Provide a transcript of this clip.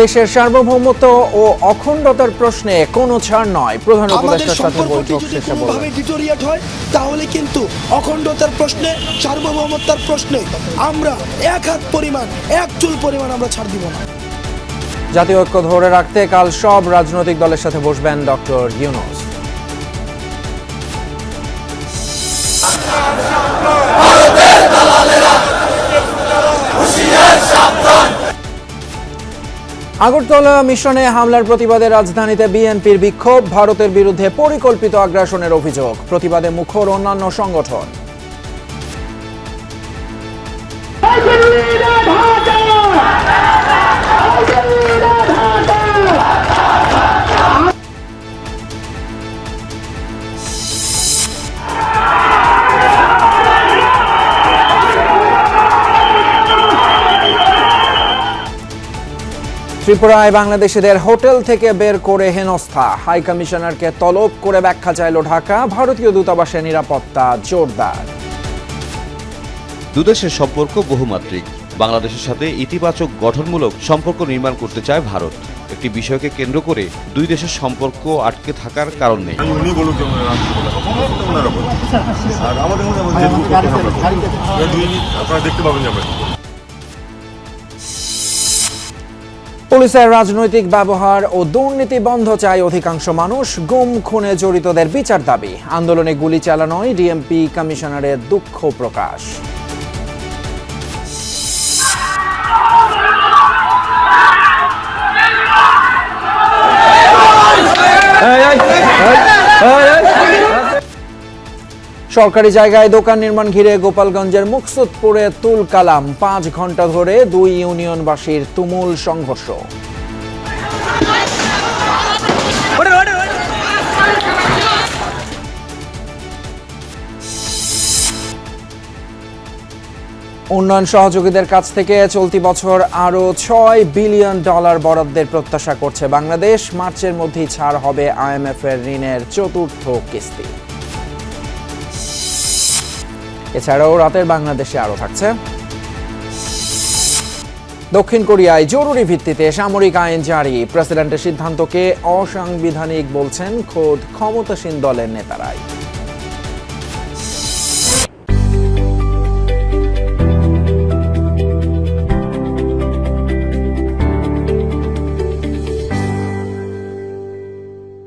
দেশের সার্বভৌমত্ব ও অখণ্ডতার প্রশ্নে কোনো ছাড় নয়। প্রধান উপদেষ্টার সাথে বৈঠক শেষে বললেন। ডিটোরিয়েট হয় তাহলে কিন্তু অখণ্ডতার প্রশ্নে সার্বভৌমত্বের প্রশ্নে আমরা এক হাত পরিমাণ এক চুল পরিমাণ আমরা ছাড় দিব না। জাতীয় ঐক্য ধরে রাখতে কাল সব রাজনৈতিক দলের সাথে বসবেন ডক্টর ইউনুস। আগরতলা মিশনে হামলার প্রতিবাদে রাজধানীতে বিএনপির বিক্ষোভ, ভারতের বিরুদ্ধে পরিকল্পিত আগ্রাসনের অভিযোগ, প্রতিবাদে মুখর অন্যান্য সংগঠন। ত্রিপুরায় বাংলাদেশিদের হোটেল থেকে বের করে হেনস্থা। হাই কমিশনারকে তলব করে ব্যাখ্যা চাইল ঢাকা। ভারতীয় দূতাবাসের নিরাপত্তা জোরদার। দুদেশের সম্পর্ক বহুমাত্রিক। বাংলাদেশের সাথে ইতিবাচক গঠনমূলক সম্পর্ক নির্মাণ করতে চায় ভারত। একটি বিষয়কে কেন্দ্র করে দুই দেশের সম্পর্ক আটকে থাকার কারণ নেই। আমি উনি বলুক যে পুলিশের রাজনৈতিক ব্যবহার ও দুর্নীতি বন্ধ চায় অধিকাংশ মানুষ। গুম খুনে জড়িতদের বিচার দাবি। আন্দোলনে গুলি চালানোয় ডিএমপি কমিশনারের দুঃখ প্রকাশ। সরকারি জায়গায় দোকান নির্মাণ ঘিরে গোপালগঞ্জের মুকসুদপুরে তুল কালাম। পাঁচ ঘণ্টা ধরে দুই ইউনিয়নবাসীর তুমুল সংঘর্ষ। উন্নয়ন সহযোগীদের কাছ থেকে চলতি বছর আরও ছয় বিলিয়ন ডলার বরাদ্দের প্রত্যাশা করছে বাংলাদেশ। মার্চের মধ্যেই ছাড় হবে আইএমএফ এর ঋণের চতুর্থ কিস্তি। এছাড়াও রাতের বাংলাদেশে আরও থাকছে। দক্ষিণ কোরিয়ায় জরুরি ভিত্তিতে সামরিক আইন জারি। প্রেসিডেন্টের সিদ্ধান্তকে অসাংবিধানিক বলছেন খোদ ক্ষমতাসীন দলের নেতারাই।